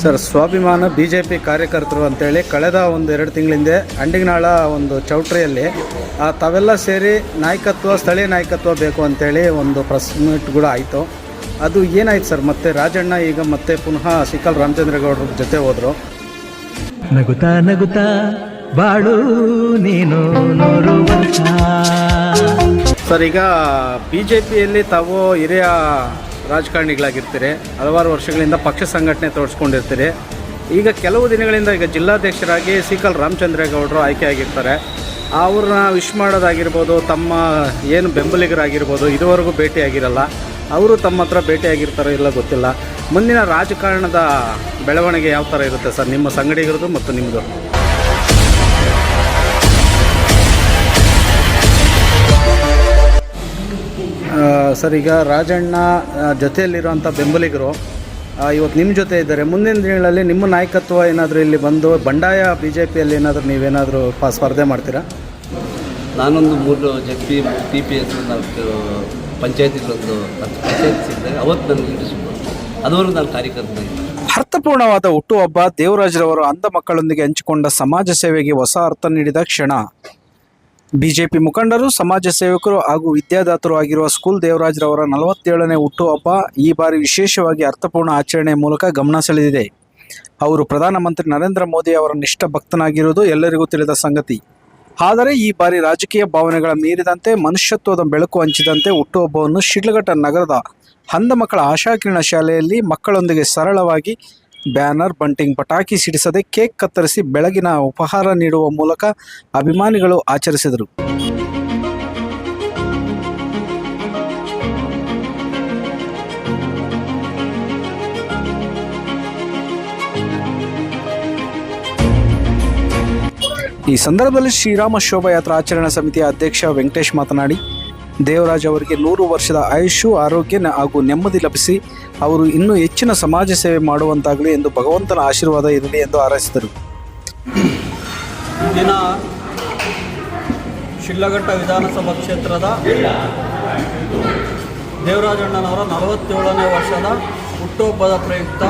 Sir ಸ್ವಾಭಿಮಾನ B J P ಕಾರ್ಯಕರ್ತರು ಅಂತೇಳಿ ಕಳೆದ ಒಂದು ಎರಡು ತಿಂಗಳಿಂದೆ ಅಂಡಿಗನಾಳ ಒಂದು ಚೌಟ್ರಿಯಲ್ಲಿ ಆ, ತಾವೆಲ್ಲ ಸೇರಿ ನಾಯಕತ್ವ ಸ್ಥಳೀಯ ನಾಯಕತ್ವ ಬೇಕು ಅಂತೇಳಿ ಒಂದು ಪ್ರೆಸ್ ಮೀಟ್ ಕೂಡ ಆಯಿತು. ಅದು ಏನಾಯ್ತು ಸರ್? ಮತ್ತೆ ರಾಜಣ್ಣ ಈಗ ಮತ್ತೆ ಪುನಃ ಸಿಕಲ್ ರಾಮಚಂದ್ರಗೌಡ್ರ ಜೊತೆ ಹೋದರು. ನಗುತ್ತಾ ನಗುತ್ತಾ ಬಾಳು ನೀನು ಸರ್ ಈಗ ಬಿ ಜೆ ಪಿಯಲ್ಲಿ ತಾವು ಹಿರಿಯ ರಾಜಕಾರಣಿಗಳಾಗಿರ್ತೀರಿ, ಹಲವಾರು ವರ್ಷಗಳಿಂದ ಪಕ್ಷ ಸಂಘಟನೆ ತೋರಿಸ್ಕೊಂಡಿರ್ತೀರಿ. ಈಗ ಕೆಲವು ದಿನಗಳಿಂದ ಈಗ ಜಿಲ್ಲಾಧ್ಯಕ್ಷರಾಗಿ ಸಿಕಲ್ ರಾಮಚಂದ್ರೇಗೌಡರು ಆಯ್ಕೆ ಆಗಿರ್ತಾರೆ. ಅವ್ರನ್ನ ವಿಶ್ ಮಾಡೋದಾಗಿರ್ಬೋದು, ತಮ್ಮ ಏನು ಬೆಂಬಲಿಗರಾಗಿರ್ಬೋದು, ಇದುವರೆಗೂ ಭೇಟಿಯಾಗಿರಲ್ಲ. ಅವರು ತಮ್ಮ ಹತ್ರ ಭೇಟಿಯಾಗಿರ್ತಾರೋ ಇಲ್ಲ ಗೊತ್ತಿಲ್ಲ. ಮುಂದಿನ ರಾಜಕಾರಣದ ಬೆಳವಣಿಗೆ ಯಾವ ಥರ ಇರುತ್ತೆ ಸರ್? ನಿಮ್ಮ ಸಂಗಡಿಗರದು ಮತ್ತು ನಿಮ್ಮದು? ಸರ್ ಈಗ ರಾಜಣ್ಣ ಜೊತೆಯಲ್ಲಿರುವಂಥ ಬೆಂಬಲಿಗರು ಇವತ್ತು ನಿಮ್ಮ ಜೊತೆ ಇದ್ದಾರೆ. ಮುಂದಿನ ದಿನಗಳಲ್ಲಿ ನಿಮ್ಮ ನಾಯಕತ್ವ ಏನಾದರೂ ಇಲ್ಲಿ ಬಂದು ಬಂಡಾಯ ಬಿ ಜೆ ಪಿಯಲ್ಲಿ ಏನಾದರೂ ನೀವೇನಾದರೂ ಪ ಸ್ಪರ್ಧೆ ಮಾಡ್ತೀರಾ? ನಾನೊಂದು ಮೂರು J P T P S ಪಂಚಾಯತಿಗಳೊಂದು ಹತ್ತು ಪಂಚಾಯತ್ ಸಿಗ್ತದೆ ಅವತ್ತು ನನಗೆ ಇಂಟ್ರೆಸ್ಟ್ ಬಂತು ಅದುವರೆಗೂ ನಾನು ಕಾರ್ಯಕರ್ತನಾಗಿದ್ದೆ ಅರ್ಥಪೂರ್ಣವಾದ ಹುಟ್ಟುಹಬ್ಬ ದೇವರಾಜರವರು ಅಂಧ ಮಕ್ಕಳೊಂದಿಗೆ ಹಂಚಿಕೊಂಡ ಸಮಾಜ ಸೇವೆಗೆ ಹೊಸ ಅರ್ಥ ನೀಡಿದ ಕ್ಷಣ. ಬಿಜೆಪಿ ಮುಖಂಡರು, ಸಮಾಜ ಸೇವಕರು ಹಾಗೂ ವಿದ್ಯಾದಾತರು ಆಗಿರುವ ಸ್ಕೂಲ್ ದೇವರಾಜ್ರವರ ನಲವತ್ತೇಳನೇ ಹುಟ್ಟುಹಬ್ಬ ಈ ಬಾರಿ ವಿಶೇಷವಾಗಿ ಅರ್ಥಪೂರ್ಣ ಆಚರಣೆ ಮೂಲಕ ಗಮನ ಸೆಳೆದಿದೆ. ಅವರು ಪ್ರಧಾನಮಂತ್ರಿ ನರೇಂದ್ರ ಮೋದಿ ಅವರ ನಿಷ್ಠ ಭಕ್ತನಾಗಿರುವುದು ಎಲ್ಲರಿಗೂ ತಿಳಿದ ಸಂಗತಿ. ಆದರೆ ಈ ಬಾರಿ ರಾಜಕೀಯ ಭಾವನೆಗಳ ಮೀರಿದಂತೆ, ಮನುಷ್ಯತ್ವದ ಬೆಳಕು ಹಂಚಿದಂತೆ ಹುಟ್ಟುಹಬ್ಬವನ್ನು ಶಿಡ್ಲಘಟ್ಟ ನಗರದ ಹಂದ ಮಕ್ಕಳ ಆಶಾಕಿರಣ ಶಾಲೆಯಲ್ಲಿ ಮಕ್ಕಳೊಂದಿಗೆ ಸರಳವಾಗಿ ಬ್ಯಾನರ್ ಬಂಟಿಂಗ್ ಪಟಾಕಿ ಸಿಡಿಸದೆ ಕೇಕ್ ಕತ್ತರಿಸಿ ಬೆಳಗಿನ ಉಪಹಾರ ನೀಡುವ ಮೂಲಕ ಅಭಿಮಾನಿಗಳು ಆಚರಿಸಿದರು. ಈ ಸಂದರ್ಭದಲ್ಲಿ ಶ್ರೀರಾಮ ಶೋಭಾಯಾತ್ರಾ ಆಚರಣಾ ಸಮಿತಿಯ ಅಧ್ಯಕ್ಷ ವೆಂಕಟೇಶ್ ಮಾತನಾಡಿ ದೇವರಾಜ್ ಅವರಿಗೆ ನೂರು ವರ್ಷದ ಆಯುಷು ಆರೋಗ್ಯ ಹಾಗೂ ನೆಮ್ಮದಿ ಲಭಿಸಿ ಅವರು ಇನ್ನೂ ಹೆಚ್ಚಿನ ಸಮಾಜ ಸೇವೆ ಮಾಡುವಂತಾಗಲಿ ಎಂದು ಭಗವಂತನ ಆಶೀರ್ವಾದ ಇರಲಿ ಎಂದು ಹಾರೈಸಿದರು. ದಿನ ಶಿಲ್ಲಘಟ್ಟ ವಿಧಾನಸಭಾ ಕ್ಷೇತ್ರದ ದೇವರಾಜಣ್ಣನವರ ನಲವತ್ತೇಳನೇ ವರ್ಷದ ಹುಟ್ಟುಹಬ್ಬದ ಪ್ರಯುಕ್ತ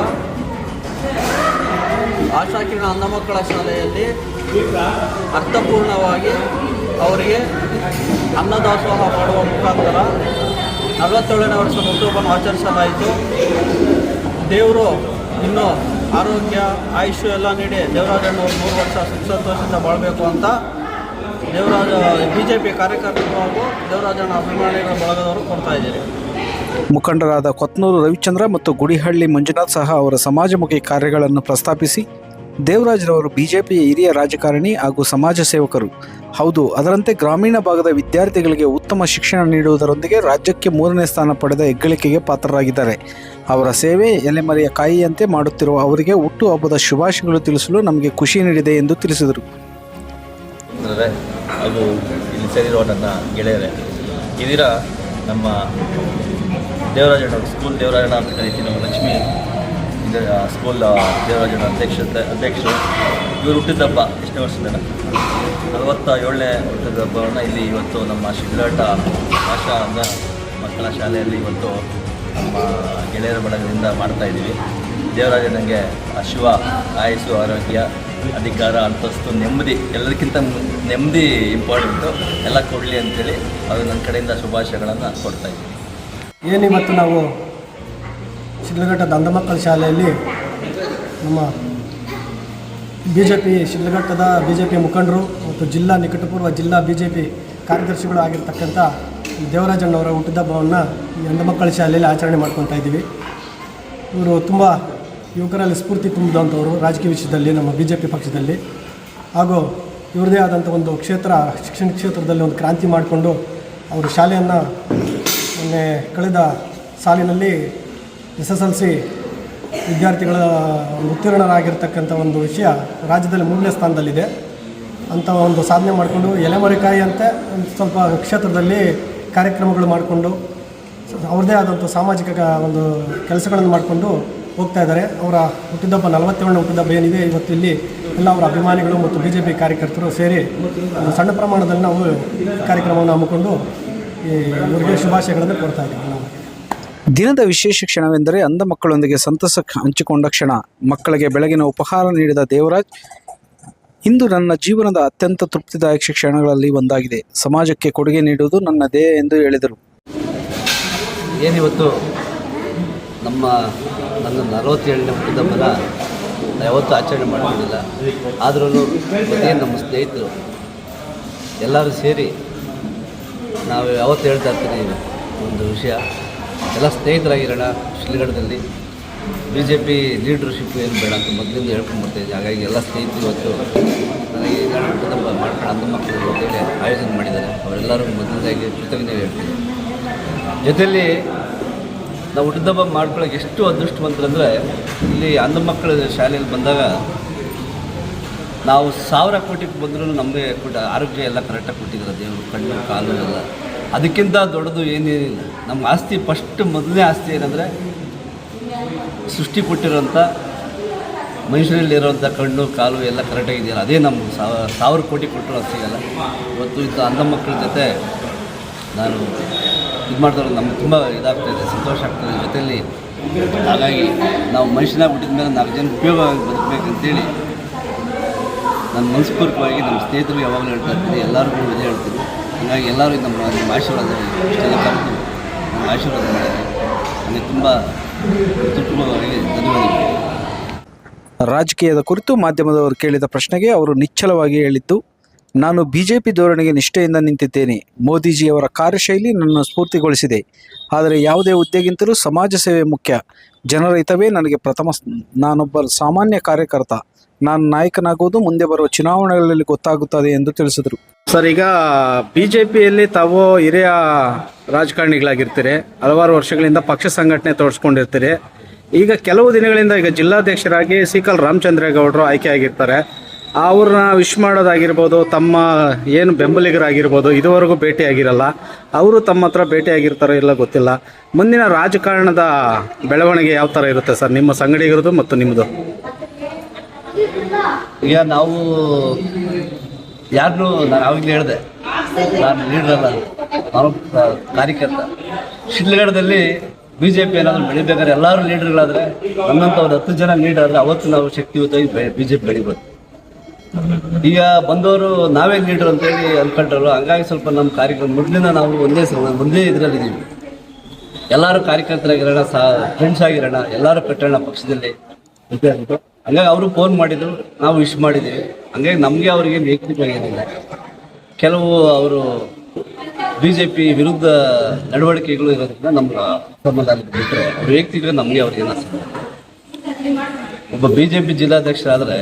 ಆಶಾಕಿರಣ ಅಂಧಮಕ್ಕಳ ಶಾಲೆಯಲ್ಲಿ ಅರ್ಥಪೂರ್ಣವಾಗಿ ಅವರಿಗೆ ಅನ್ನದಾಸೋಹ ಮಾಡುವ ಮುಖಾಂತರ ನಲವತ್ತೇಳನೇ ವರ್ಷ ಹುಟ್ಟುಹಬ್ಬವನ್ನು ಆಚರಿಸಲಾಯಿತು. ದೇವರು ಇನ್ನೂ ಆರೋಗ್ಯ ಆಯುಷು ಎಲ್ಲ ನೀಡಿ ದೇವರಾಜಣ್ಣವರು ಮೂರು ವರ್ಷ ಸುಖ ಸಂತೋಷದಿಂದ ಬಾಳಬೇಕು ಅಂತ ದೇವರಾಜ ಬಿ ಜೆ ಪಿ ಕಾರ್ಯಕರ್ತರು ಹಾಗೂ ದೇವರಾಜಣ್ಣ ಅಭಿಮಾನಿಗಳ ಬಳಗದವರು ಕೊಡ್ತಾ ಇದ್ದೀರಿ. ಮುಖಂಡರಾದ ಕೊತ್ನೂರು ರವಿಚಂದ್ರ ಮತ್ತು ಗುಡಿಹಳ್ಳಿ ಮಂಜುನಾಥ್ ಸಹ ಅವರ ಸಮಾಜಮುಖಿ ಕಾರ್ಯಗಳನ್ನು ಪ್ರಸ್ತಾಪಿಸಿ ದೇವರಾಜ್ರವರು ಬಿಜೆಪಿಯ ಹಿರಿಯ ರಾಜಕಾರಣಿ ಹಾಗೂ ಸಮಾಜ ಸೇವಕರು. ಹೌದು, ಅದರಂತೆ ಗ್ರಾಮೀಣ ಭಾಗದ ವಿದ್ಯಾರ್ಥಿಗಳಿಗೆ ಉತ್ತಮ ಶಿಕ್ಷಣ ನೀಡುವುದರೊಂದಿಗೆ ರಾಜ್ಯಕ್ಕೆ ಮೂರನೇ ಸ್ಥಾನ ಪಡೆದ ಹೆಗ್ಗಳಿಕೆಗೆ ಪಾತ್ರರಾಗಿದ್ದಾರೆ. ಅವರ ಸೇವೆ ಎಲೆಮರೆಯ ಕಾಯಿಯಂತೆ ಮಾಡುತ್ತಿರುವ ಅವರಿಗೆ ಹುಟ್ಟುಹಬ್ಬದ ಶುಭಾಶಯಗಳು ತಿಳಿಸಲು ನಮಗೆ ಖುಷಿ ನೀಡಿದೆ ಎಂದು ತಿಳಿಸಿದರು. ಹಾಗೂ ಗೆಳೆಯರೇ ಇದಿರ ನಮ್ಮ ದೇವರಾಜಣ್ಣ ಸ್ಕೂಲ್ ದೇವರಾಜಣ್ಣ ಅಂತ ಕರಿತೀನಿ ಲಕ್ಷ್ಮಿ. ಇದು ಸ್ಕೂಲ್ ದೇವರಾಜನ ಅಧ್ಯಕ್ಷತೆ ಅಧ್ಯಕ್ಷರು. ಇವರು ಹುಟ್ಟಿದಬ್ಬ ಎಷ್ಟನೇ ವರ್ಷದ ನಲವತ್ತ ಏಳನೇ ಹುಟ್ಟಿದ ಹಬ್ಬವನ್ನು ಇಲ್ಲಿ ಇವತ್ತು ನಮ್ಮ ಶಿಬಿರಾಟ ಭಾಷಾ ಅಂದ ಮಕ್ಕಳ ಶಾಲೆಯಲ್ಲಿ ಇವತ್ತು ನಮ್ಮ ಗೆಳೆಯರ ಬಳಗದಿಂದ ಮಾಡ್ತಾ ಇದ್ದೀವಿ. ದೇವರಾಜನಿಗೆ ಆ ಶಿವ ಆಯುಸ್ಸು, ಆರೋಗ್ಯ, ಅಧಿಕಾರ, ಅಂತಸ್ತು, ನೆಮ್ಮದಿ, ಎಲ್ಲದಕ್ಕಿಂತ ನೆಮ್ಮದಿ ಇಂಪಾರ್ಟೆಂಟು ಎಲ್ಲ ಕೊಡಲಿ ಅಂತೇಳಿ ಅದು ನನ್ನ ಕಡೆಯಿಂದ ಶುಭಾಶಯಗಳನ್ನು ಕೊಡ್ತಾ ಇದ್ದೀನಿ ಏನಿವತ್ತು ನಾವು ಶಿಡ್ಲಘಟ್ಟದ ದಂದಮಕ್ಕಳ ಶಾಲೆಯಲ್ಲಿ ನಮ್ಮ ಬಿ ಜೆ ಪಿ ಶಿಡ್ಲಘಟ್ಟದ ಬಿ ಜೆ ಪಿ ಮುಖಂಡರು ಮತ್ತು ಜಿಲ್ಲಾ ನಿಕಟಪೂರ್ವ ಜಿಲ್ಲಾ ಬಿ ಜೆ ಪಿ ಕಾರ್ಯದರ್ಶಿಗಳು ಆಗಿರ್ತಕ್ಕಂಥ ದೇವರಾಜಣ್ಣವರ ಹುಟ್ಟಿದಬ್ಬವನ್ನು ಈ ಅಂಧಮಕ್ಕಳ ಶಾಲೆಯಲ್ಲಿ ಆಚರಣೆ ಮಾಡ್ಕೊತಾ ಇದ್ದೀವಿ. ಇವರು ತುಂಬ ಯುವಕರಲ್ಲಿ ಸ್ಫೂರ್ತಿ ತುಂಬಿದಂಥವರು ರಾಜಕೀಯ ವಿಷಯದಲ್ಲಿ, ನಮ್ಮ ಬಿ ಜೆ ಪಿ ಪಕ್ಷದಲ್ಲಿ. ಹಾಗೂ ಇವ್ರದೇ ಆದಂಥ ಒಂದು ಕ್ಷೇತ್ರ, ಶಿಕ್ಷಣ ಕ್ಷೇತ್ರದಲ್ಲಿ ಒಂದು ಕ್ರಾಂತಿ ಮಾಡಿಕೊಂಡು ಅವರು ಶಾಲೆಯನ್ನು ಮೊನ್ನೆ ಕಳೆದ ಸಾಲಿನಲ್ಲಿ ಎಸ್ ಎಸ್ ಎಲ್ ಸಿ ವಿದ್ಯಾರ್ಥಿಗಳ ಉತ್ತೀರ್ಣರಾಗಿರ್ತಕ್ಕಂಥ ಒಂದು ವಿಷಯ ರಾಜ್ಯದಲ್ಲಿ ಮೂರನೇ ಸ್ಥಾನದಲ್ಲಿದೆ. ಅಂತ ಒಂದು ಸಾಧನೆ ಮಾಡಿಕೊಂಡು ಎಲೆಮರೆಕಾಯಿ ಅಂತೆ ಒಂದು ಸ್ವಲ್ಪ ಕ್ಷೇತ್ರದಲ್ಲಿ ಕಾರ್ಯಕ್ರಮಗಳು ಮಾಡಿಕೊಂಡು ಅವ್ರದ್ದೇ ಆದಂಥ ಸಾಮಾಜಿಕ ಒಂದು ಕೆಲಸಗಳನ್ನು ಮಾಡಿಕೊಂಡು ಹೋಗ್ತಾ ಇದ್ದಾರೆ. ಅವರ ಹುಟ್ಟಿದಬ್ಬ ನಲವತ್ತೇಳನೇ ಹುಟ್ಟಿದಬ್ಬ ಏನಿದೆ, ಇವತ್ತು ಇಲ್ಲಿ ಎಲ್ಲ ಅವರ ಅಭಿಮಾನಿಗಳು ಮತ್ತು ಬಿ ಜೆ ಪಿ ಕಾರ್ಯಕರ್ತರು ಸೇರಿ ಒಂದು ಸಣ್ಣ ಪ್ರಮಾಣದಲ್ಲಿ ನಾವು ಕಾರ್ಯಕ್ರಮವನ್ನು ಹಮ್ಮಿಕೊಂಡು ಈ ಇವರಿಗೆ ಶುಭಾಶಯಗಳನ್ನು ಕೊಡ್ತಾ ಇದ್ದೀವಿ. ದಿನದ ವಿಶೇಷ ಕ್ಷಣವೆಂದರೆ ಅಂಧ ಮಕ್ಕಳೊಂದಿಗೆ ಸಂತಸ ಹಂಚಿಕೊಂಡ ಕ್ಷಣ. ಮಕ್ಕಳಿಗೆ ಬೆಳಗಿನ ಉಪಹಾರ ನೀಡಿದ ದೇವರಾಜ್, ಇಂದು ನನ್ನ ಜೀವನದ ಅತ್ಯಂತ ತೃಪ್ತಿದಾಯಕ ಕ್ಷಣಗಳಲ್ಲಿ ಒಂದಾಗಿದೆ. ಸಮಾಜಕ್ಕೆ ಕೊಡುಗೆ ನೀಡುವುದು ನನ್ನ ದೇ ಎಂದು ಹೇಳಿದರು. ಏನಿವತ್ತು ನಮ್ಮ ನನ್ನ ನಲವತ್ತೇಳನೇ ಹುಟ್ಟಿದ ನಾವು ಯಾವತ್ತೂ ಆಚರಣೆ ಮಾಡೋದಿಲ್ಲ ಆದ್ರೂ ಅದೇ ನಮ್ಮ ಸ್ನೇಹಿತರು ಎಲ್ಲರೂ ಸೇರಿ ನಾವು ಯಾವತ್ತು ಹೇಳ್ತಾ ಇರ್ತೀನಿ ಒಂದು ವಿಷಯ. ಎಲ್ಲ ಸ್ನೇಹಿತರಾಗಿರೋಣ ಶಿಲ್ಗಡದಲ್ಲಿ. ಬಿ ಜೆ ಪಿ ಲೀಡರ್ಶಿಪ್ ಏನು ಬೇಡ ಅಂತ ಮೊದಲಿಂದ ಹೇಳ್ಕೊಂಡ್ಬರ್ತಾಯಿದ್ದೆ ಹಾಗಾಗಿ ಎಲ್ಲ ಸ್ನೇಹಿತರು ಇವತ್ತು ನನಗೆ ಅಂಧ ಮಕ್ಕಳು ಅಂತೇಳಿ ಆಯೋಜನೆ ಮಾಡಿದ್ದಾರೆ. ಅವರೆಲ್ಲರೂ ಮೊದಲನೇದಾಗಿ ಕೃತಜ್ಞತೆ ಹೇಳ್ತೀವಿ ಜೊತೆಯಲ್ಲಿ ನಾವು ಹುಟ್ಟಿದಬ್ಬ ಮಾಡ್ಕೊಳ್ಳೋಕೆ ಎಷ್ಟು ಅದೃಷ್ಟವಂತರಂದರೆ, ಇಲ್ಲಿ ಅಂಧ ಮಕ್ಕಳ ಶಾಲೆಯಲ್ಲಿ ಬಂದಾಗ ನಾವು ಸಾವಿರ ಕೋಟಿ ಬಂದರೂ ನಮಗೆ ಕೊಟ್ಟ ಆರೋಗ್ಯ ಎಲ್ಲ ಕರೆಕ್ಟಾಗಿ ಕೊಟ್ಟಿದ್ದಾರೆ. ದೇವರು ಕಣ್ಣು, ಕಾಲು ಎಲ್ಲ. ಅದಕ್ಕಿಂತ ದೊಡ್ಡದು ಏನೇನಿಲ್ಲ ನಮ್ಮ ಆಸ್ತಿ ಫಸ್ಟ್ ಮೊದಲನೇ ಆಸ್ತಿ ಏನಂದರೆ ಸೃಷ್ಟಿ ಕೊಟ್ಟಿರೋಂಥ ಮನುಷ್ಯರಲ್ಲಿರೋಂಥ ಕಣ್ಣು, ಕಾಲು ಎಲ್ಲ ಕರೆಕ್ಟಾಗಿದೆಯಲ್ಲ ಅದೇ ನಮ್ಮ ಸಾವಿರ ಕೋಟಿ ಕೊಟ್ಟರು ಅದು ಅಲ್ಲ ಇವತ್ತು ಇಂಥ ಅಂಧ ಮಕ್ಕಳ ಜೊತೆ ನಾನು ಇದು ಮಾಡಿದ್ರೆ ನಮ್ಗೆ ತುಂಬ ಇದಾಗ್ತಾಯಿದೆ ಸಂತೋಷ ಆಗ್ತದೆ ಜೊತೆಯಲ್ಲಿ ಹಾಗಾಗಿ ನಾವು ಮನುಷ್ಯನಾಗಿ ಹುಟ್ಟಿದ ಮೇಲೆ ನಾಲ್ಕು ಜನ ಉಪಯೋಗ ಬದುಕಬೇಕಂತೇಳಿ ನಾನು ಮನಸ್ಪೂರ್ವಕವಾಗಿ ನಮ್ಮ ಸ್ನೇಹಿತರು ಯಾವಾಗಲೂ ಹೇಳ್ತಾ ಇರ್ತೀನಿ. ಎಲ್ಲರಿಗೂ ಇದೇ ಹೇಳ್ತೀನಿ. ಹಾಗಾಗಿ ಎಲ್ಲರೂ ನಮ್ಮ ನಿಮ್ಮ ಆಶೀರ್ವಾದ ಇಷ್ಟೆಲ್ಲ ಕರೆದು ನಮ್ಮ ಆಶೀರ್ವಾದ ಮಾಡಿದ್ದಾರೆ ನನಗೆ ತುಂಬ ಧನ್ಯವಾದಗಳು. ರಾಜಕೀಯದ ಕುರಿತು ಮಾಧ್ಯಮದವರು ಕೇಳಿದ ಪ್ರಶ್ನೆಗೆ ಅವರು ನಿಚ್ಚಲವಾಗಿ ಹೇಳಿದ್ದು, ನಾನು ಬಿಜೆಪಿ ಧೋರಣೆಗೆ ನಿಷ್ಠೆಯಿಂದ ನಿಂತಿದ್ದೇನೆ. ಮೋದಿಜಿಯವರ ಕಾರ್ಯಶೈಲಿ ನನ್ನ ಸ್ಫೂರ್ತಿಗೊಳಿಸಿದೆ. ಆದರೆ ಯಾವುದೇ ಹುದ್ದೆಗಿಂತಲೂ ಸಮಾಜ ಸೇವೆ ಮುಖ್ಯ. ಜನರ ಹಿತವೇ ನನಗೆ ಪ್ರಥಮ ನಾನೊಬ್ಬ ಸಾಮಾನ್ಯ ಕಾರ್ಯಕರ್ತ. ನಾನು ನಾಯಕನಾಗುವುದು, ಮುಂದೆ ಬರುವ ಚುನಾವಣೆಗಳಲ್ಲಿ ಗೊತ್ತಾಗುತ್ತದೆ ಎಂದು ತಿಳಿಸಿದರು. ಸರ್, ಈಗ ಬಿ ಜೆ ಪಿಯಲ್ಲಿ ತಾವು ಹಿರಿಯ ರಾಜಕಾರಣಿಗಳಾಗಿರ್ತೀರಿ, ಹಲವಾರು ವರ್ಷಗಳಿಂದ ಪಕ್ಷ ಸಂಘಟನೆ ತೋರಿಸ್ಕೊಂಡಿರ್ತೀರಿ. ಈಗ ಕೆಲವು ದಿನಗಳಿಂದ ಈಗ ಜಿಲ್ಲಾಧ್ಯಕ್ಷರಾಗಿ ಸಿಕಲ್ ರಾಮಚಂದ್ರೇಗೌಡರು ಆಯ್ಕೆ ಆಗಿರ್ತಾರೆ ಅವ್ರನ್ನ ವಿಶ್ ಮಾಡೋದಾಗಿರ್ಬೋದು, ತಮ್ಮ ಏನು ಬೆಂಬಲಿಗರಾಗಿರ್ಬೋದು, ಇದುವರೆಗೂ ಭೇಟಿಯಾಗಿರಲ್ಲ. ಅವರು ತಮ್ಮ ಹತ್ರ ಭೇಟಿಯಾಗಿರ್ತಾರೋ ಇಲ್ಲ ಗೊತ್ತಿಲ್ಲ. ಮುಂದಿನ ರಾಜಕಾರಣದ ಬೆಳವಣಿಗೆ ಯಾವ ಥರ ಇರುತ್ತೆ ಸರ್? ನಿಮ್ಮ ಸಂಗಡಿಗರದು ಮತ್ತು ನಿಮ್ಮದು? ಈಗ ನಾವು ಯಾರನ್ನೂ ನಾನು ಆವಾಗಲೇ ಹೇಳಿದೆ, ನಾನು ಲೀಡರ್ ಅಲ್ಲ ನಾನು ಕಾರ್ಯಕರ್ತ. ಶಿಲ್ಗಡದಲ್ಲಿ ಬಿ ಜೆ ಪಿ ಏನಾದರೂ ಬೆಳಿಬೇಕಾದ್ರೆ ಎಲ್ಲರೂ ಲೀಡರ್ಗಳಾದರೆ ಒಂದು ಹತ್ತು ಜನ ಲೀಡರ್ ಆದರೆ ಅವತ್ತು ನಾವು ಶಕ್ತಿಯುತವಾಗಿ ಬಿ ಜೆ ಪಿ ಬೆಳಿಬೋದು. ಈಗ ಬಂದವರು ನಾವೇ ಲೀಡರ್ ಅಂತೇಳಿ ಅಂದ್ಕೊಂಡ್ರಲ್ಲ ಹಂಗಾಗಿ ಸ್ವಲ್ಪ ನಮ್ಮ ಕಾರ್ಯಕ್ರಮ ಮೊದಲಿಂದ ನಾವು ಒಂದೇ ಒಂದೇ ಇದರಲ್ಲಿದ್ದೀವಿ ಎಲ್ಲರೂ ಕಾರ್ಯಕರ್ತರಾಗಿರೋಣ ಸಹ ಫ್ರೆಂಡ್ಸ್ ಆಗಿರೋಣ, ಎಲ್ಲರೂ ಕಟ್ಟೋಣ ಪಕ್ಷದಲ್ಲಿ. ಅಂತ ಹಂಗಾಗಿ ಅವರು ಫೋನ್ ಮಾಡಿದ್ರು, ನಾವು ವಿಶ್ ಮಾಡಿದ್ದೀವಿ ಹಂಗಾಗಿ ನಮಗೆ ಅವರಿಗೆ ವೈಯಕ್ತಿಕವಾಗಿ ಏನಿಲ್ಲ ಕೆಲವು ಅವರು ಬಿ ಜೆ ಪಿ ವಿರುದ್ಧ ನಡವಳಿಕೆಗಳು ಇರೋದ್ರಿಂದ ನಮ್ಮ ಸಂಬಂಧ ಬಿಟ್ಟರೆ ವ್ಯಕ್ತಿಗಳು ನಮಗೆ ಅವ್ರಿಗೆ ಒಬ್ಬ ಬಿ ಜೆ ಪಿ ಜಿಲ್ಲಾಧ್ಯಕ್ಷರಾದರೆ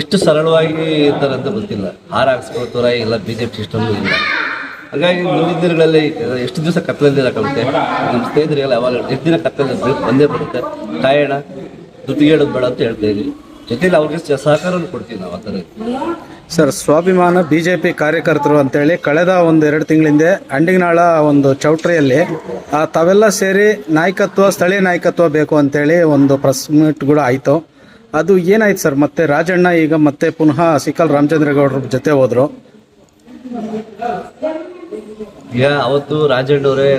ಎಷ್ಟು ಸರಳವಾಗಿ ಇರ್ತಾರೆ ಅಂತ ಗೊತ್ತಿಲ್ಲ. ಹಾರ ಹಾಕ್ಸ್ಕೊಳ್ತಾರ ಇಲ್ಲ ಬಿ ಜೆ ಪಿ ಸಿಸ್ಟಮ್ ಇಲ್ಲ. ಹಾಗಾಗಿ ಮುಂದಿನ ದಿನಗಳಲ್ಲಿ ಎಷ್ಟು ದಿವಸ ಕತ್ತಲಲ್ಲಿ ಇರೋಕ್ಕಾಗುತ್ತೆ? ನಮ್ಮ ಸ್ನೇಹಿತರಿಗೆಲ್ಲ ಯಾವಾಗ ಎಷ್ಟು ದಿನ ಕತ್ತಲಲ್ಲಿ ಬಂದೇ ಬರುತ್ತೆ? ಕಾಯೋಣ, ದುಡ್ಡಿಗೆ ಬೇಡ ಅಂತ ಹೇಳ್ತಾ ಇದ್ದೀವಿ. ಜೊತೆಲಿ ಅವ್ರಿಗೆ ಸಹಕಾರವನ್ನು ಕೊಡ್ತೀವಿ ನಾವು ಆ ಥರ. ಸರ್, ಸ್ವಾಭಿಮಾನ ಬಿ ಜೆ ಪಿ ಕಾರ್ಯಕರ್ತರು ಅಂತೇಳಿ ಕಳೆದ ಒಂದು ಎರಡು ತಿಂಗಳಿಂದೆ ಅಂಡಿಗನಾಳ ಒಂದು ಚೌಟ್ರಿಯಲ್ಲಿ ತಾವೆಲ್ಲ ಸೇರಿ ನಾಯಕತ್ವ, ಸ್ಥಳೀಯ ನಾಯಕತ್ವ ಬೇಕು ಅಂತೇಳಿ ಒಂದು ಪ್ರೆಸ್ ಮೀಟ್ ಕೂಡ ಆಯಿತು. ಅದು ಏನಾಯ್ತು ಸರ್? ಮತ್ತೆ ರಾಜಣ್ಣ ಈಗ ಮತ್ತೆ ಪುನಃ ಸಿಕಲ್ ರಾಮಚಂದ್ರೇಗೌಡರ ಜೊತೆ ಹೋದ್ರು. ಈಗ ಅವತ್ತು ರಾಜಣ್ಣವರೇ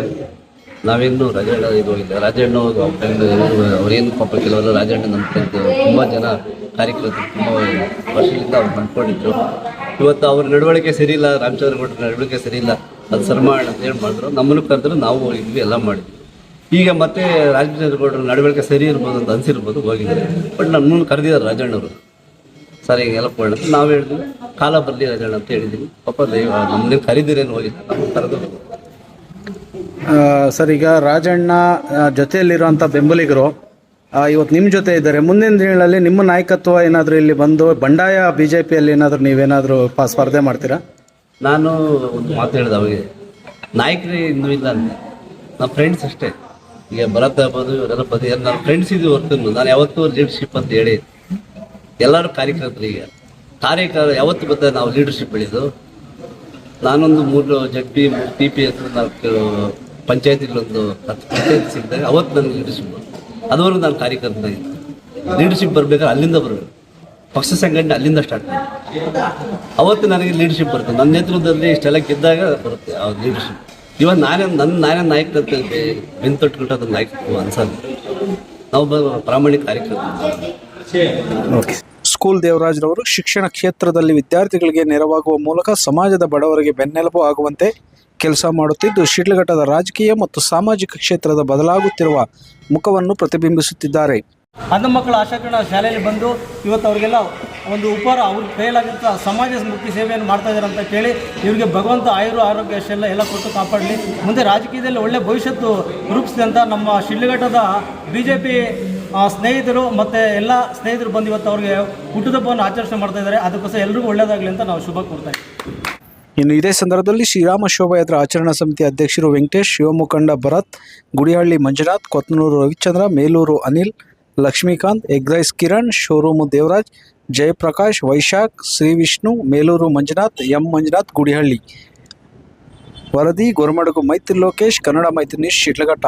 ನಾವೇನು ರಾಜಣ್ಣ ಇದು ಹೋಗಿದ್ದೆ ರಾಜಣ್ಣ ಅವ್ರೇನು ಪಾಪ ಕೆಲವರು ರಾಜಣ್ಣ ನಂಬ್ಕೊಂಡು ತುಂಬ ಜನ ಕಾರ್ಯಕ್ರಮ ತುಂಬ ವರ್ಷದಿಂದ ಅವ್ರು ನಂಬ್ಕೊಂಡಿದ್ರು ಇವತ್ತು ಅವ್ರ ನಡವಳಿಕೆ ಸರಿ ಇಲ್ಲ ರಾಮಚಂದ್ರಗೌಡರ ನಡವಳಿಕೆ ಸರಿಯಿಲ್ಲ ಅದು ಸರ್ಮಾಣ ಅಂತ ಹೇಳಿ ಮಾಡಿದ್ರು, ನಮ್ಮನ್ನು ಕರೆದ್ರು ನಾವು ಹೋಗಿದ್ವಿ ಎಲ್ಲ ಮಾಡಿದ್ವಿ. ಈಗ ಮತ್ತೆ ರಾಮಚಂದ್ರಗೌಡರ ನಡವಳಿಕೆ ಸರಿ ಇರ್ಬೋದು ಅಂತ ಅನಿಸಿರ್ಬೋದು, ಹೋಗಿದ್ದಾರೆ. ಬಟ್ ನಮ್ಮನ್ನು ಕರೆದಿದ್ದಾರೆ ರಾಜಣ್ಣವರು ಸರ್ ಈಗ ಕೊಡೋಣ ಅಂತ ನಾವು ಹೇಳಿದ್ವಿ ಕಾಲ ಬರಲಿ ರಾಜಣ್ಣ ಅಂತ ಹೇಳಿದ್ದೀನಿ ಪಾಪ ದೈವ ನಮ್ಮನ್ನ ಕರೀದಿರೇನು ಹೋಗಿ ಕರೆದು ಸರ್ ಈಗ ರಾಜಣ್ಣ ಜೊತೆಯಲ್ಲಿರುವಂಥ ಬೆಂಬಲಿಗರು ಇವತ್ತು ನಿಮ್ಮ ಜೊತೆ ಇದ್ದಾರೆ. ಮುಂದಿನ ದಿನಗಳಲ್ಲಿ ನಿಮ್ಮ ನಾಯಕತ್ವ ಏನಾದರೂ ಇಲ್ಲಿ ಬಂದು ಬಂಡಾಯ ಬಿ ಜೆ ಪಿಯಲ್ಲಿ ಏನಾದರೂ ನೀವೇನಾದರೂ ಪ ಸ್ಪರ್ಧೆ ಮಾಡ್ತೀರಾ? ನಾನು ಒಂದು ಮಾತು ಹೇಳಿದೆ ಅವರಿಗೆ. ನಾಯಕರೇ ಇನ್ನು ಇಲ್ಲ ಅಂತ ನಮ್ಮ ಫ್ರೆಂಡ್ಸ್ ಅಷ್ಟೇ. ಈಗ ಭರತ್ ಆಗ್ಬೋದು ಇವರೆಲ್ಲ ಬದಿ ನನ್ನ ಫ್ರೆಂಡ್ಸ್ ಇದು ಹೊರತು. ನಾನು ಯಾವತ್ತೂ ಲೀಡರ್ಶಿಪ್ ಅಂತ ಹೇಳಿ ಎಲ್ಲರೂ ಕಾರ್ಯಕರ್ತರು ಈಗ. ಕಾರ್ಯಕರ ಯಾವತ್ತು ಬಂದ ನಾವು ಲೀಡರ್ಶಿಪ್ ಬೆಳೆದು ನಾನೊಂದು ಮೂರು Z P T P S ನಾಲ್ಕು ಪಂಚಾಯತಿಗಳೊಂದು ಹತ್ತು ಪಂಚಾಯತ್ ಸಿಗ್ತಾರೆ ಅವತ್ತು ನನಗೆ ಲೀಡರ್ಶಿಪ್ ಅದುವರೆಗೂ ನಾನು ಕಾರ್ಯಕರ್ತನಾಗಿದ್ದೆ ಲೀಡರ್ಶಿಪ್ ಬರ್ಬೇಕಾದ್ರೆ ಅಲ್ಲಿಂದ ಬರಬೇಕು. ಪಕ್ಷ ಸಂಘಟನೆ ಅಲ್ಲಿಂದ ಸ್ಟಾರ್ಟ್ ಮಾಡಿ. ಅವತ್ತು ನನಗೆ ಲೀಡರ್ಶಿಪ್ ಬರುತ್ತೆ. ನನ್ನ ನೇತೃತ್ವದಲ್ಲಿ ಇಷ್ಟೆಲ್ಲ ಗೆದ್ದಾಗ ಬರುತ್ತೆ ಆ ಲೀಡರ್ಶಿಪ್ ಇವಾಗ ನಾನೇ, ನನ್ನ ನಾನೇ ನಾಯಕ ಅಂತ ಅದನ್ನ ನಾಯಕತ್ವ ಅನ್ಸಲ್ಲ. ನಾವು ಪ್ರಾಮಾಣಿಕ ಕಾರ್ಯಕರ್ತ ಓಕೆ. ಸ್ಕೂಲ್ ದೇವರಾಜ್ರವರು ಶಿಕ್ಷಣ ಕ್ಷೇತ್ರದಲ್ಲಿ ವಿದ್ಯಾರ್ಥಿಗಳಿಗೆ ನೆರವಾಗುವ ಮೂಲಕ ಸಮಾಜದ ಬಡವರಿಗೆ ಬೆನ್ನೆಲುಬು ಆಗುವಂತೆ ಕೆಲಸ ಮಾಡುತ್ತಿದ್ದು, ಶಿಡ್ಲಘಟ್ಟದ ರಾಜಕೀಯ ಮತ್ತು ಸಾಮಾಜಿಕ ಕ್ಷೇತ್ರದ ಬದಲಾಗುತ್ತಿರುವ ಮುಖವನ್ನು ಪ್ರತಿಬಿಂಬಿಸುತ್ತಿದ್ದಾರೆ. ಹಣ್ಣು ಮಕ್ಕಳ ಆಶಾಕಿರಣ ಶಾಲೆಯಲ್ಲಿ ಬಂದು ಇವತ್ತು ಅವರಿಗೆಲ್ಲ ಒಂದು ಉಪಹಾರ ಅವ್ರಿಗೆ ಕೈಲಾಗಿಂತ ಸಮಾಜ ಮುಖ್ಯ ಸೇವೆಯನ್ನು ಮಾಡ್ತಾ ಇದ್ದಾರೆ ಅಂತ ಕೇಳಿ ಇವರಿಗೆ ಭಗವಂತ ಆಯುರ್ ಆರೋಗ್ಯ ಎಲ್ಲ ಎಲ್ಲ ಕೊಟ್ಟು ಕಾಪಾಡಲಿ. ಮುಂದೆ ರಾಜಕೀಯದಲ್ಲಿ ಒಳ್ಳೆ ಭವಿಷ್ಯತ್ತು ರೂಪಿಸಿದಂಥ ನಮ್ಮ ಶಿಡ್ಲಘಟ್ಟದ ಬಿ ಜೆ ಪಿ ಸ್ನೇಹಿತರು ಮತ್ತು ಎಲ್ಲ ಸ್ನೇಹಿತರು ಬಂದು ಇವತ್ತು ಅವ್ರಿಗೆ ಹುಟ್ಟುಹಬ್ಬವನ್ನು ಆಚರಣೆ ಮಾಡ್ತಾ ಇದ್ದಾರೆ. ಅದಕ್ಕೋಸ್ಕರ ಎಲ್ರಿಗೂ ಒಳ್ಳೆಯದಾಗಲಿ ಅಂತ ನಾವು ಶುಭ ಕೋರ್ತಾ ಇನ್ನು ಇದೇ ಸಂದರ್ಭದಲ್ಲಿ ಶ್ರೀರಾಮ ಶೋಭಾಯಾತ್ರಾ ಆಚರಣಾ ಸಮಿತಿ ಅಧ್ಯಕ್ಷರು Venkatesh ಶಿವಮುಖಂಡ Bharat, Gudihalli Manjunath, Kotnur Ravichandra, Melur Anil, Lakshmikant, egg rice Kiran, showroom Devaraj, Jayaprakash, Vaishakh Shri Vishnu Melur Manjunath, M Manjunath, Gudihalli. ವರದಿ, ಗೊರಮಡಗು ಮೈತ್ರಿ ಲೋಕೇಶ್, ಕನ್ನಡ ಮೈತ್ರಿ ನ್ಯೂಸ್, ಶಿಡ್ಲಘಟ್ಟ.